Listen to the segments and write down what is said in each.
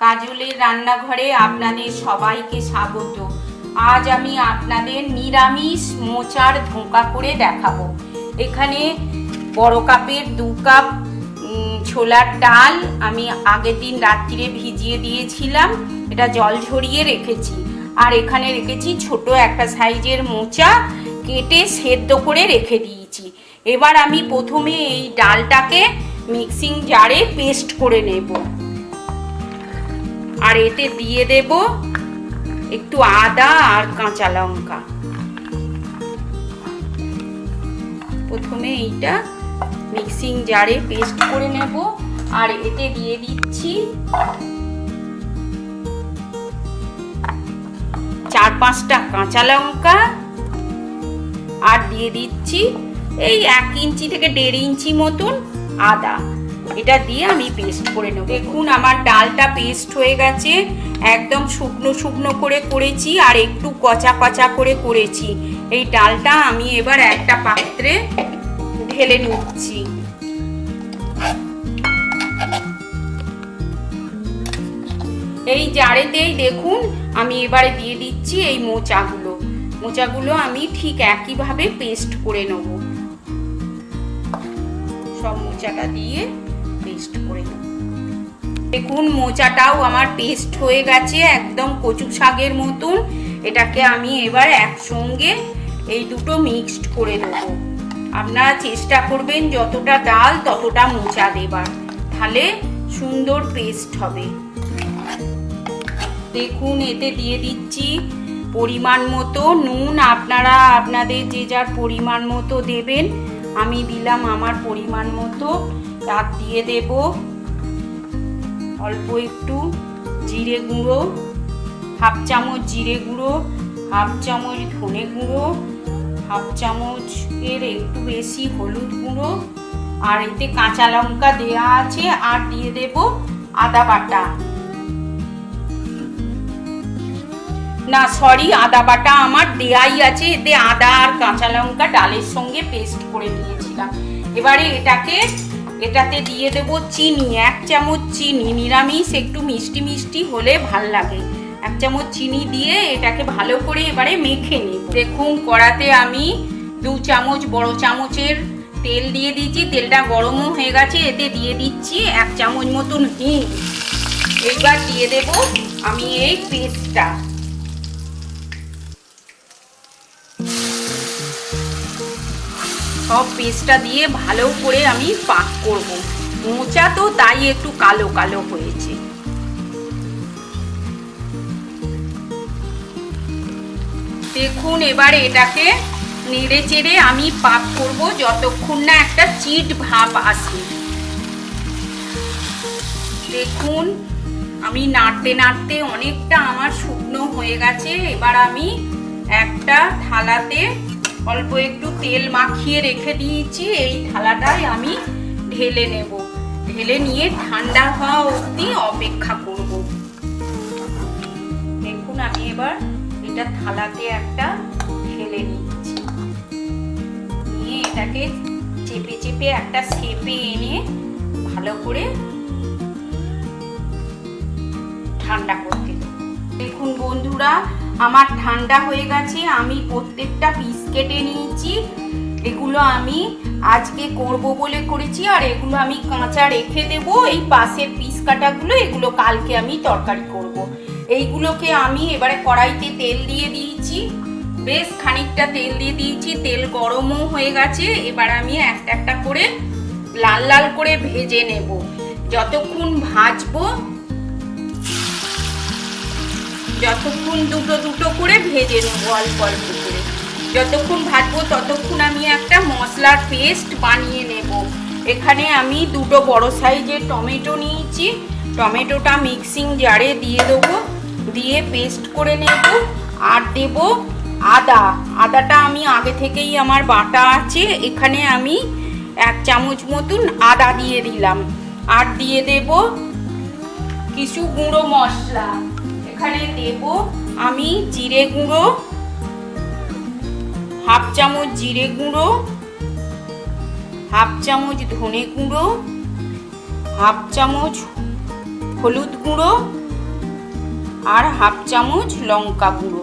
কাজলের রান্নাঘরে আপনাদের সবাইকে স্বাগত। আজ আমি আপনাদের নিরামিষ মোচার ধোঁকা করে দেখাবো। এখানে বড় কাপের দু কাপ ছোলার ডাল আমি আগের দিন রাত্রিরে ভিজিয়ে দিয়েছিলাম। এটা জল ঝরিয়ে রেখেছি। আর এখানে রেখেছি ছোট একটা সাইজের মোচা কেটে সেদ্ধ করে রেখে দিয়েছি। এবার আমি প্রথমে এই ডালটাকে মিক্সিং জারে পেস্ট করে নেব। আর এতে দিয়ে দেব একটু আদা আর কাঁচা লঙ্কা। প্রথমে এইটা মিক্সিং জারে পেস্ট করে নেব আর এতে দিয়ে দিচ্ছি চার পাঁচটা কাঁচা লঙ্কা আর দিয়ে দিচ্ছি এই এক ইঞ্চি থেকে দেড় ইঞ্চি মতন আদা। এটা দিয়ে আমি পেস্ট করে নেব। দেখুন, আমার ডালটা পেস্ট হয়ে গেছে। একদম শুকনো শুকনো করে করেছি আর একটু কচা কচা করে করেছি। এই ডালটা আমি এবার একটা পাত্রে ঢেলে নিচ্ছি। এই জারেতেই দেখুন, আমি এবারে দিয়ে দিচ্ছি এই মোচাগুলো। মোচাগুলো আমি ঠিক একইভাবে পেস্ট করে নেব। সব মোচাটা দিয়ে পেস্ট করে নেব দেখুন, মোচাটাও আমার পেস্ট হয়ে গেছে একদম কচু শাকের মতন। এটাকে আমি এবার একসঙ্গে এই দুটো মিক্সড করে দেবো। আপনারা চেষ্টা করবেন যতটা ডাল ততটা মোচা দেবার। তাহলে সুন্দর পেস্ট হবে। দেখুন, এতে দিয়ে দিচ্ছি পরিমাণ মতো নুন। আপনারা, আপনাদের যে যার পরিমাণ মতো দেবেন আমি দিলাম আমার পরিমাণ মতো। তার দিয়ে দেব অল্প একটু জিরে গুঁড়ো, হাফ চামচ জিরে গুঁড়ো, হাফ চামচ ধনে গুঁড়ো, হাফ চামচ এর একটু বেশি হলুদ গুঁড়ো। আর এতে কাঁচা লঙ্কা দেওয়া আছে, আর দিয়ে দেব আদা বাটা। না সরি আদা বাটা আমার দেয়াই আছে। এতে আদা আর কাঁচা লঙ্কা ডালের সঙ্গে পেস্ট করে নিয়েছিলাম। এবারে এটাকে, এটাতে দিয়ে দেব চিনি, এক চামচ চিনি, নিরামিষ, একটু মিষ্টি মিষ্টি হলে ভালো লাগে। এক চামচ চিনি দিয়ে এটাকে ভালো করে এবারে মেখে নিই দেখুন, কড়াতে আমি দু চামচ, বড় চামচের তেল দিয়ে দিচ্ছি তেলটা গরমও হয়ে গেছে, এতে দিয়ে দিচ্ছি এক চামচ মতন হিং। এইবার দিয়ে দেব আমি এই পেস্টটা সব পেস্টটা দিয়ে ভালো করে আমি পাক করব। মোচা তো তাই একটু কালো কালো হয়েছে। দেখুন, এবার এটাকে নেড়ে চেড়ে আমি পাক করব যতক্ষণ না একটা চিট ভাব আসে। দেখুন, আমি নাড়তে নাড়তে অনেকটা আমার শুকনো হয়ে গেছে। এবার আমি একটা থালাতে অল্প একটু তেল মাখিয়ে রেখে দিয়েছি, এই থালাটায় আমি ঢেলে নেব। ঢেলে নিয়ে ঠান্ডা হওয়া অবধি অপেক্ষা করব। দেখুন, আমি এবার এটা থালাতে একটা ঢেলে নিচ্ছি। নিয়ে এটাকে চেপে চেপে একটা শেপে এনে ভালো করে ঠান্ডা করতে দেখুন বন্ধুরা আমার ঠান্ডা হয়ে গেছে, আমি প্রত্যেকটা পিস কেটে নিয়েছি। এগুলো আমি আজকে করব বলে করেছি, আর এগুলো আমি কাঁচা রেখে দেব। এই পাশের পিস কাটাগুলো, এগুলো কালকে আমি তরকারি করব। এইগুলোকে আমি এবারে কড়াইতে তেল দিয়ে দিয়েছি। বেশ খানিকটা তেল দিয়ে দিয়েছি, তেল গরমও হয়ে গেছে। এবার আমি একটা একটা করে লাল লাল করে ভেজে নেব। যতক্ষণ ভাজবো যতক্ষণ দুটো দুটো করে ভেজে নেব অল্প অল্প করে। যতক্ষণ ভাজবো ততক্ষণ আমি একটা মশলার পেস্ট বানিয়ে নেব। এখানে আমি দুটো বড় সাইজের টমেটো নিয়েছি। টমেটোটা মিক্সিং জারে দিয়ে দেবো। দিয়ে পেস্ট করে নেব। আর দেব আদা। আদাটা আমি আগে থেকেই আমার বাটা আছে। এখানে আমি এক চামচ মতন আদা দিয়ে দিলাম। আর দিয়ে দেব কিছু গুঁড়ো মশলা। এখানে দেব আমি জিরে গুঁড়ো, হাফ চামচ জিরে গুঁড়ো, হাফ চামচ ধনে গুঁড়ো, হাফ চামচ হলুদ গুঁড়ো আর হাফ চামচ লঙ্কা গুঁড়ো।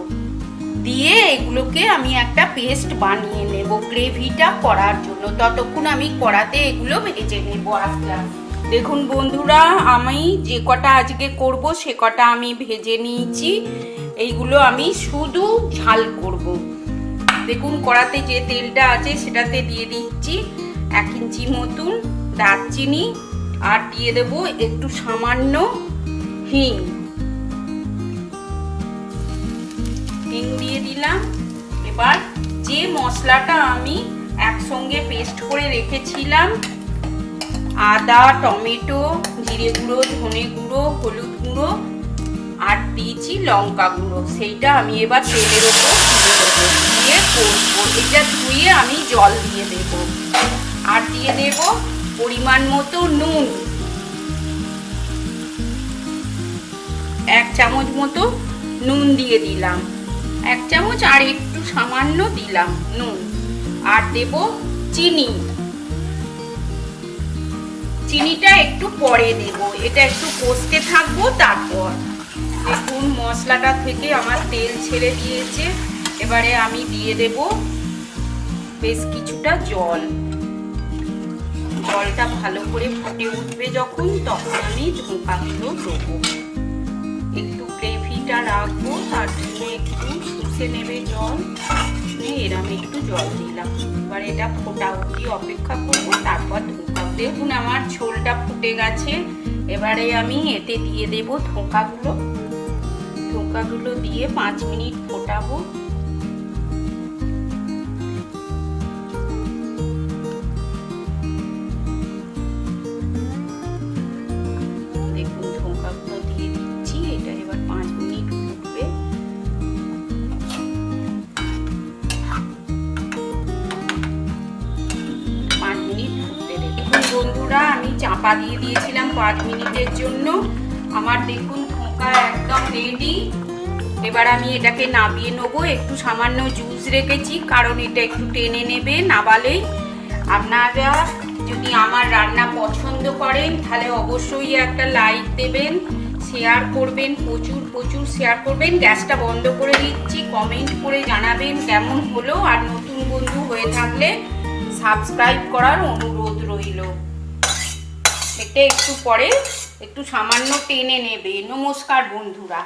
দিয়ে এগুলোকে আমি একটা পেস্ট বানিয়ে নেব গ্রেভিটা করার জন্য। ততক্ষণ আমি কড়াতে এগুলো ভেজে নেব আস্তে আস্তে। দেখুন বন্ধুরা, আমি যে কটা আজকে করব, সে কটা আমি ভেজে নিয়েছি। এইগুলো আমি শুধু ঝাল করব। দেখুন, কড়াতে যে তেলটা আছে, সেটাতে দিয়ে দিচ্ছি এক ইঞ্চি মতন দারচিনি আর দিয়ে দেব একটু সামান্য হিং। হিং দিয়ে দিলাম। এবার যে মশলাটা আমি একসঙ্গে পেস্ট করে রেখেছিলাম আদা, টমেটো, জিরে গুঁড়ো, ধনে গুঁড়ো, হলুদ গুঁড়ো আর দিয়েছি লঙ্কা গুঁড়ো। সেইটা আমি এবার তেলের ওপর দিয়ে কষবো। এটা ধুয়ে আমি জল দিয়ে দেব। আর দিয়ে দেব পরিমাণ মতো নুন। এক চামচ মতো নুন দিয়ে দিলাম। এক চামচ আর একটু সামান্য দিলাম নুন। আর দেব চিনি। চিনিটা একটু পরে দেব এটা একটু কষতে থাকব, তারপর দেখুন, মশলাটা থেকে আমার তেল ছেড়ে দিয়েছে। এবারে আমি দিয়ে দেব বেশ কিছুটা জল। জলটা ভালো করে ফুটে উঠবে যখন, তখন আমি ধোঁকাগুলো দেবো। একটু গ্রেভিটা রাখব, তার জন্য একটু শুষে নেবে জল। এরম একটু জল দিলাম। এবার এটা ফোটা অবধি অপেক্ষা করব, তারপর ধোঁকা। দেখুন আমার ঝোলটা ফুটে গেছে। এবারে আমি এতে দিয়ে দেব ধোঁকাগুলো ধোঁকাগুলো দিয়ে পাঁচ মিনিট ফোটাবো। দিয়ে দিয়েছিলাম পাঁচ মিনিটের জন্য। আমার দেখুন ধোঁকা একদম রেডি এবার আমি এটাকে নাবিয়ে নেব। একটু সামান্য জুস রেখেছি, কারণ এটা একটু টেনে নেবে নাবালেই আপনারা যদি আমার রান্না পছন্দ করেন, তাহলে অবশ্যই একটা লাইক দেবেন শেয়ার করবেন, প্রচুর প্রচুর শেয়ার করবেন। গ্যাসটা বন্ধ করে দিচ্ছি কমেন্ট করে জানাবেন কেমন হলো। আর নতুন বন্ধু হয়ে থাকলে সাবস্ক্রাইব করার অনুরোধ রইল। এটা একটু পরে একটু সামান্য টেনে নেবে। নমস্কার বন্ধুরা।